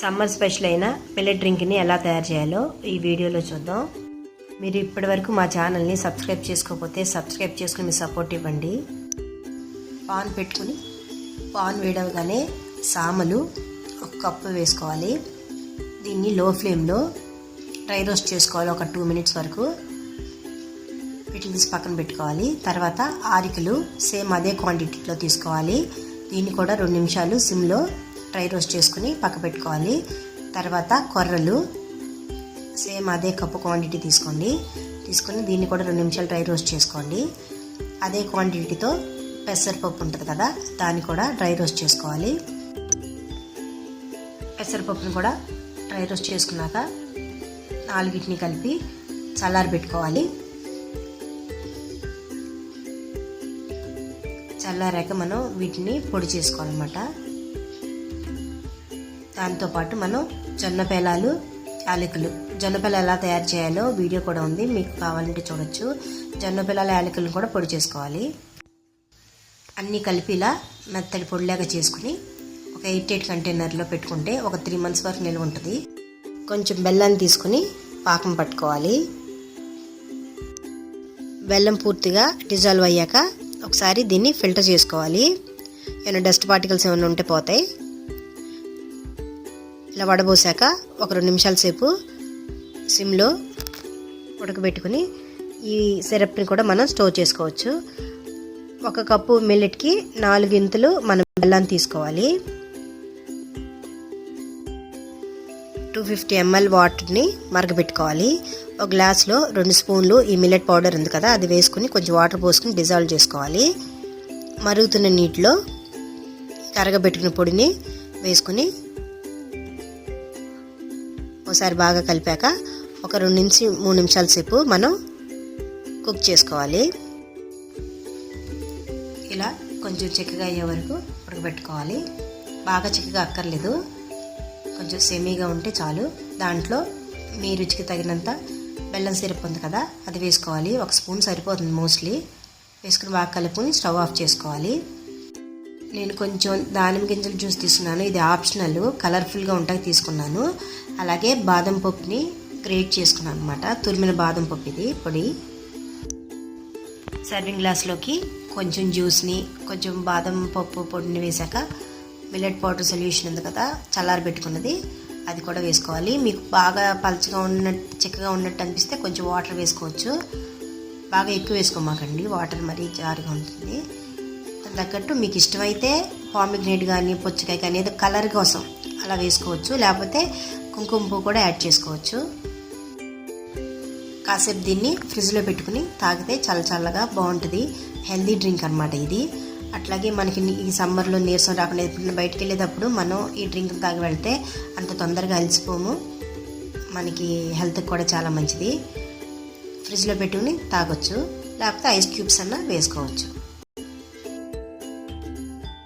Summer special అయిన millet డ్రింక్ని ఎలా తయారు చేయాలో ఈ వీడియోలో చూద్దాం. మీరు ఇప్పటివరకు మా ఛానల్ని సబ్స్క్రైబ్ చేసుకోకపోతే సబ్స్క్రైబ్ చేసుకుని మీ సపోర్ట్ ఇవ్వండి. పాన్ పెట్టుకుని పాన్ వేడవగానే సామలు ఒక కప్పు వేసుకోవాలి. దీన్ని లో ఫ్లేమ్లో డ్రై రోస్ట్ చేసుకోవాలి ఒక టూ మినిట్స్ వరకు. వీటిని తీసి పక్కన పెట్టుకోవాలి. తర్వాత ఆరికలు సేమ్ అదే క్వాంటిటీలో తీసుకోవాలి. దీన్ని కూడా రెండు నిమిషాలు సిమ్లో డ్రై రోస్ట్ చేసుకుని పక్క పెట్టుకోవాలి. తర్వాత కొర్రలు సేమ్ అదే కప్పు క్వాంటిటీ తీసుకోండి. తీసుకొని దీన్ని కూడా రెండు నిమిషాలు డ్రై రోస్ట్ చేసుకోండి. అదే క్వాంటిటీతో పెసరపప్పు ఉంటుంది కదా దాన్ని కూడా డ్రై రోస్ట్ చేసుకోవాలి. పెసరపప్పుని కూడా డ్రై రోస్ట్ చేసుకున్నాక నాలుగిటిని కలిపి చల్లారి పెట్టుకోవాలి. చల్లారాక మనం వీటిని పొడి చేసుకోవాలన్నమాట. దాంతోపాటు మనం జొన్న పేలాలు యాలకులు. జొన్నపిల్ల ఎలా తయారు చేయాలో వీడియో కూడా ఉంది మీకు కావాలంటే చూడొచ్చు. జొన్నపిల్లల యాలకులను కూడా పొడి చేసుకోవాలి. అన్నీ కలిపి ఇలా మెత్తడి పొడిలాగా చేసుకుని ఒక ఎయిట్ ఎయిట్ కంటైనర్లో పెట్టుకుంటే ఒక త్రీ మంత్స్ వరకు నిల్వ ఉంటుంది. కొంచెం బెల్లాన్ని తీసుకుని పాకం పట్టుకోవాలి. బెల్లం పూర్తిగా డిజాల్వ్ అయ్యాక ఒకసారి దీన్ని ఫిల్టర్ చేసుకోవాలి. ఏమైనా డస్ట్ పార్టికల్స్ ఏమైనా ఉంటే పోతాయి. ఇలా వడబోసాక ఒక రెండు నిమిషాల సేపు సిమ్లో ఉడకబెట్టుకుని ఈ సిరప్ని కూడా మనం స్టోర్ చేసుకోవచ్చు. ఒక కప్పు మిల్లెట్కి నాలుగు మనం బెల్లాన్ని తీసుకోవాలి. టూ ఫిఫ్టీ ఎంఎల్ వాటర్ని మరగబెట్టుకోవాలి. ఒక గ్లాస్లో రెండు స్పూన్లు ఈ మిల్లెట్ పౌడర్ ఉంది కదా అది వేసుకుని కొంచెం వాటర్ పోసుకుని డిజాల్వ్ చేసుకోవాలి. మరుగుతున్న నీటిలో కరగబెట్టుకున్న పొడిని వేసుకుని ఒకసారి బాగా కలిపాక ఒక రెండు నుంచి మూడు నిమిషాల సేపు మనం కుక్ చేసుకోవాలి. ఇలా కొంచెం చిక్కగా అయ్యే వరకు ఉడకబెట్టుకోవాలి. బాగా చిక్కగా అక్కర్లేదు. కొంచెం సెమీగా ఉంటే చాలు. దాంట్లో మీ రుచికి తగినంత బెల్లం సిరప్ ఉంది కదా అది వేసుకోవాలి. ఒక స్పూన్ సరిపోతుంది మోస్ట్లీ. వేసుకుని బాగా కలుపుకొని స్టవ్ ఆఫ్ చేసుకోవాలి. నేను కొంచెం దానిమ్మ గింజల జ్యూస్ తీసుకున్నాను. ఇది ఆప్షనల్. కలర్ఫుల్గా ఉంటాయి తీసుకున్నాను. అలాగే బాదం పప్పుని గ్రేట్ చేసుకున్నాను అనమాట తురిమిన బాదం పప్పు ఇది పొడి. సర్వింగ్ గ్లాస్లోకి కొంచెం జ్యూస్ని కొంచెం బాదం పప్పు పొడిని వేసాక మిల్లెట్ పౌడర్ సొల్యూషన్ ఉంది కదా చల్లారి పెట్టుకున్నది అది కూడా వేసుకోవాలి. మీకు బాగా పలచగా ఉన్నట్టు చిక్కగా ఉన్నట్టు అనిపిస్తే కొంచెం వాటర్ వేసుకోవచ్చు. బాగా ఎక్కువ వేసుకోమాకండి. వాటర్ మరీ జారుగా ఉంటుంది. తగ్గట్టు మీకు ఇష్టమైతే పామిగ్రేట్ కానీ పుచ్చకాయ కానీ ఏదో కలర్ కోసం అలా వేసుకోవచ్చు. లేకపోతే కుంకుమ పువ్వు కూడా యాడ్ చేసుకోవచ్చు. కాసేపు దీన్ని ఫ్రిడ్జ్లో పెట్టుకుని తాగితే చాలా చల్లగా బాగుంటుంది. హెల్దీ డ్రింక్ అనమాట ఇది. అట్లాగే మనకి ఈ సమ్మర్లో నీరసం రాకుండా ఎప్పుడు బయటికి వెళ్ళేటప్పుడు మనం ఈ డ్రింక్ తాగి వెళ్తే అంత తొందరగా అలసిపోము. మనకి హెల్త్కి కూడా చాలా మంచిది. ఫ్రిడ్జ్లో పెట్టుకుని తాగొచ్చు. లేకపోతే ఐస్ క్యూబ్స్ అన్న వేసుకోవచ్చు.